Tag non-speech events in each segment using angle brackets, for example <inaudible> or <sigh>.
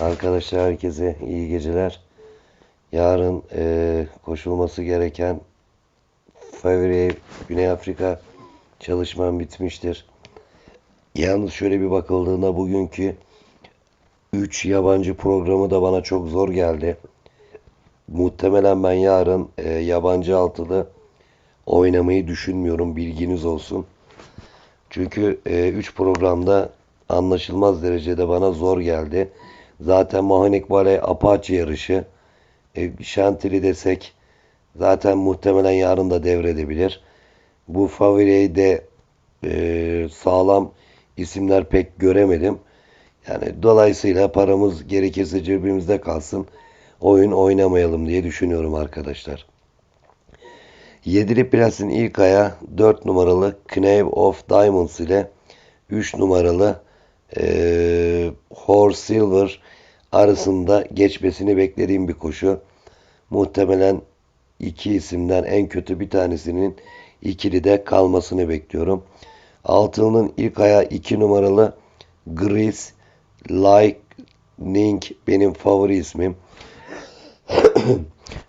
Arkadaşlar herkese iyi geceler. Yarın eee, koşulması gereken Favre Güney Afrika çalışmam bitmiştir. Yalnız şöyle bir bakıldığında bugünkü 3 yabancı programı da bana çok zor geldi. Muhtemelen ben yarın eee, yabancı altılı oynamayı düşünmüyorum. Bilginiz olsun. Çünkü 3 programda anlaşılmaz derecede bana zor geldi. Zaten Mahonik Valley Apache yarışı. E, Chantilly desek zaten muhtemelen yarın da devredebilir. Bu Favre'yi de e, sağlam isimler pek göremedim. Yani dolayısıyla paramız gerekirse cebimizde kalsın. Oyun oynamayalım diye düşünüyorum arkadaşlar. Yedili Plas'in ilk aya 4 numaralı Knave of Diamonds ile 3 numaralı eee Horse Silver arasında geçmesini beklediğim bir koşu. Muhtemelen iki isimden en kötü bir tanesinin ikilide kalmasını bekliyorum. Altının ilk aya 2 numaralı Grease Lightning benim favori ismim. <clears throat>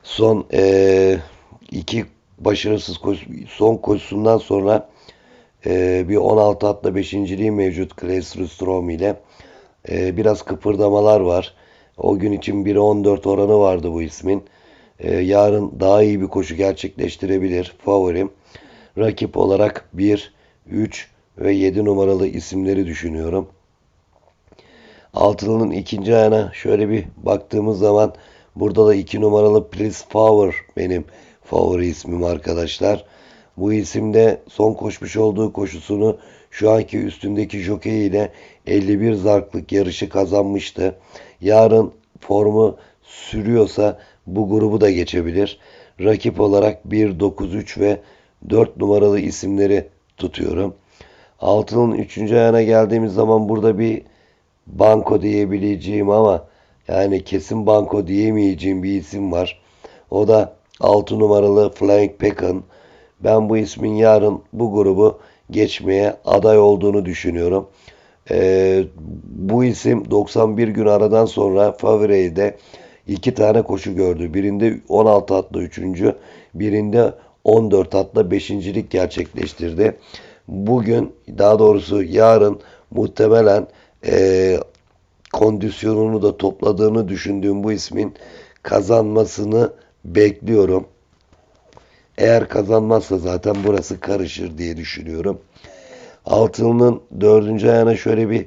Son eee, iki başarısız koşu, son koşusundan sonra eee, bir 16 atla 5.liği mevcut Claes Strom ile. Eee, biraz kıpırdamalar var. O gün için 1'e 14 oranı vardı bu ismin. Eee, yarın daha iyi bir koşu gerçekleştirebilir. Favorim. Rakip olarak 1, 3 ve 7 numaralı isimleri düşünüyorum. Altılının ikinci ayağına şöyle bir baktığımız zaman burada da 2 numaralı Prince Power benim favori ismim arkadaşlar. Bu isimde son koşmuş olduğu koşusunu şu anki üstündeki jockey ile 51 zarklık yarışı kazanmıştı. Yarın formu sürüyorsa bu grubu da geçebilir. Rakip olarak 1, 9, 3 ve 4 numaralı isimleri tutuyorum. Altının 3. ayağına geldiğimiz zaman burada bir banko diyebileceğim ama yani kesin banko diyemeyeceğim bir isim var. O da 6 numaralı Flying Pecan. Ben bu ismin yarın bu grubu geçmeye aday olduğunu düşünüyorum. Ee, bu isim 91 gün aradan sonra Favre'de iki tane koşu gördü. Birinde 16 atlı 3. Birinde 14 atla 5.lik gerçekleştirdi. Bugün daha doğrusu yarın muhtemelen e, kondisyonunu da topladığını düşündüğüm bu ismin kazanmasını bekliyorum. Eğer kazanmazsa zaten burası karışır diye düşünüyorum. Altının dördüncü ayağına şöyle bir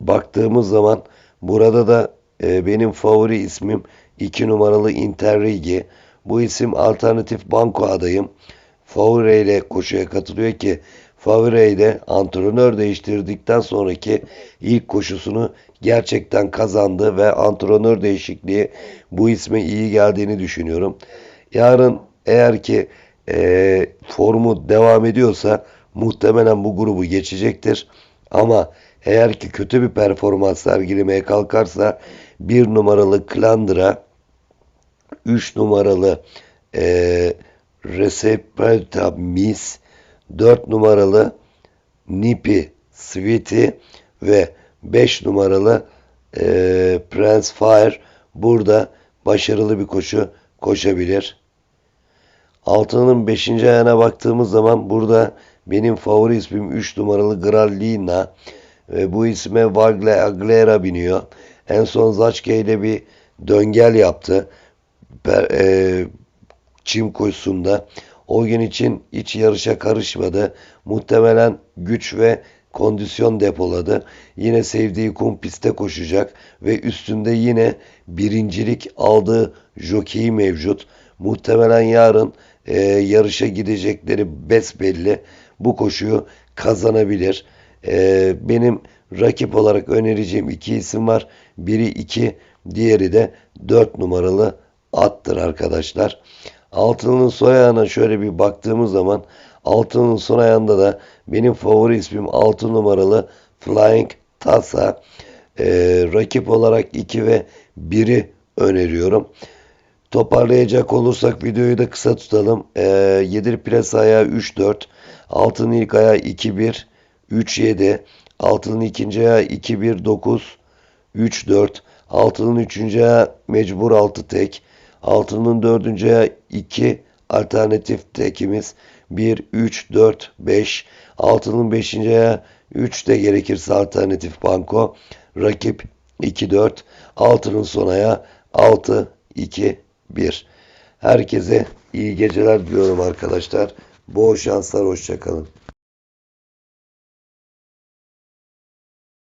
baktığımız zaman burada da e, benim favori ismim 2 numaralı Interrigi. Bu isim alternatif banko adayım. Favre ile koşuya katılıyor ki Favre ile antrenör değiştirdikten sonraki ilk koşusunu gerçekten kazandı ve antrenör değişikliği bu isme iyi geldiğini düşünüyorum. Yarın eğer ki e, formu devam ediyorsa muhtemelen bu grubu geçecektir. Ama eğer ki kötü bir performans sergilemeye kalkarsa bir numaralı Klandra, 3 numaralı e, Recepta Miss, 4 numaralı Nipi Sweetie ve 5 numaralı e, Prince Fire burada başarılı bir koşu koşabilir. Altının 5. ayağına baktığımız zaman burada benim favori ismim 3 numaralı Grallina ve bu isme Vagle Aglera biniyor. En son Zaçke ile bir döngel yaptı. Per, e, çim koşusunda. O gün için hiç yarışa karışmadı. Muhtemelen güç ve kondisyon depoladı. Yine sevdiği kum pistte koşacak ve üstünde yine birincilik aldığı jokeyi mevcut. Muhtemelen yarın e, yarışa gidecekleri besbelli. Bu koşuyu kazanabilir. E, benim rakip olarak önereceğim iki isim var. Biri 2, diğeri de 4 numaralı attır arkadaşlar. Altının soy ayağına şöyle bir baktığımız zaman altının son ayağında da benim favori ismim 6 numaralı Flying Tasa. Ee, rakip olarak 2 ve 1'i öneriyorum. Toparlayacak olursak videoyu da kısa tutalım. Ee, Yedir pres ayağı 3-4. Altının ilk ayağı 2-1. 3-7. Altının ikinci ayağı 2-1-9. 3-4. Altının üçüncü ayağı mecbur altı tek. Altının dördüncü ayağı 2 alternatif tekimiz. 1, 3, 4, 5. Altının beşinci ayağı 3 de gerekirse alternatif banko. Rakip 2, 4. Altının son ayağı 6, 2, 1. Herkese iyi geceler diliyorum arkadaşlar. Bol şanslar, hoşçakalın.